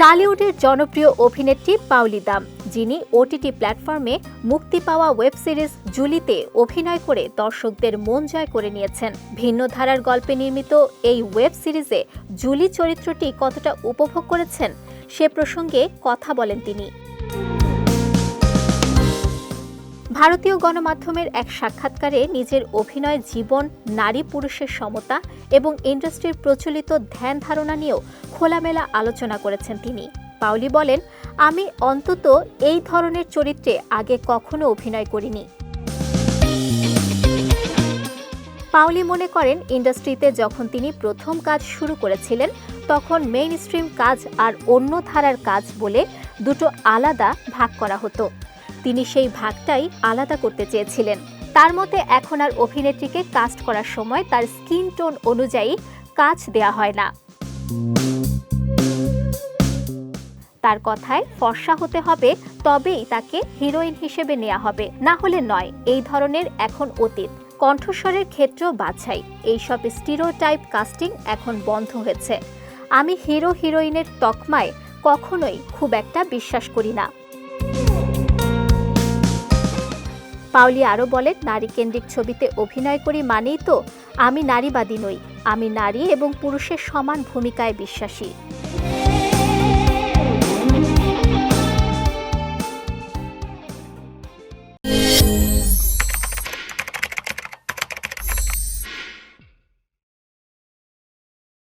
টালিউডের জনপ্রিয় অভিনেত্রী পাউলি দাম যিনি ওটিটি প্ল্যাটফর্মে মুক্তি পাওয়া ওয়েব সিরিজ জুলিতে অভিনয় করে দর্শকদের মন জয় করে নিয়েছেন। ভিন্ন ধারার গল্পে নির্মিত এই ওয়েব সিরিজে জুলি চরিত্রটি কতটা উপভোগ করেছেন, সে প্রসঙ্গে কথা বলেন তিনি। ভারতীয় গণমাধ্যমের এক সাক্ষাৎকারে নিজের অভিনয় জীবন, নারী পুরুষের সমতা এবং ইন্ডাস্ট্রির প্রচলিত ধ্যান ধারণা নিয়েও খোলামেলা আলোচনা করেছেন তিনি। পাউলি বলেন, আমি অন্তত এই ধরনের চরিত্রে আগে কখনো অভিনয় করিনি। পাউলি মনে করেন, ইন্ডাস্ট্রিতে যখন তিনি প্রথম কাজ শুরু করেছিলেন, তখন মেইন স্ট্রিম কাজ আর অন্য ধারার কাজ বলে দুটো আলাদা ভাগ করা হতো। তিনি সেই ভাগটাই আলাদা করতে চেয়েছিলেন। তার মতে এখন আর অভিনেত্রীকে কাস্ট করার সময় তার স্কিন টোন অনুযায়ী কাজ দেয়া হয় না। তার কথায় ফর্সা হতে হবে, তবেই তাকে হিরোইন হিসেবে নেওয়া হবে। না হলে নয়, এই ধরনের এখন অতীত। কণ্ঠস্বরের ক্ষেত্রেও বাছাই। এইসব স্টিরিওটাইপ কাস্টিং এখন বন্ধ হয়েছে। আমি হিরো হিরোইনের তকমায় কখনোই খুব একটা বিশ্বাস করি না। পাউলি আরও বলেন নারী কেন্দ্রিক ছবিতে অভিনয় করি মানেই তো আমি নারীবাদী নই। আমি নারী এবং পুরুষের সমান ভূমিকায় বিশ্বাসী।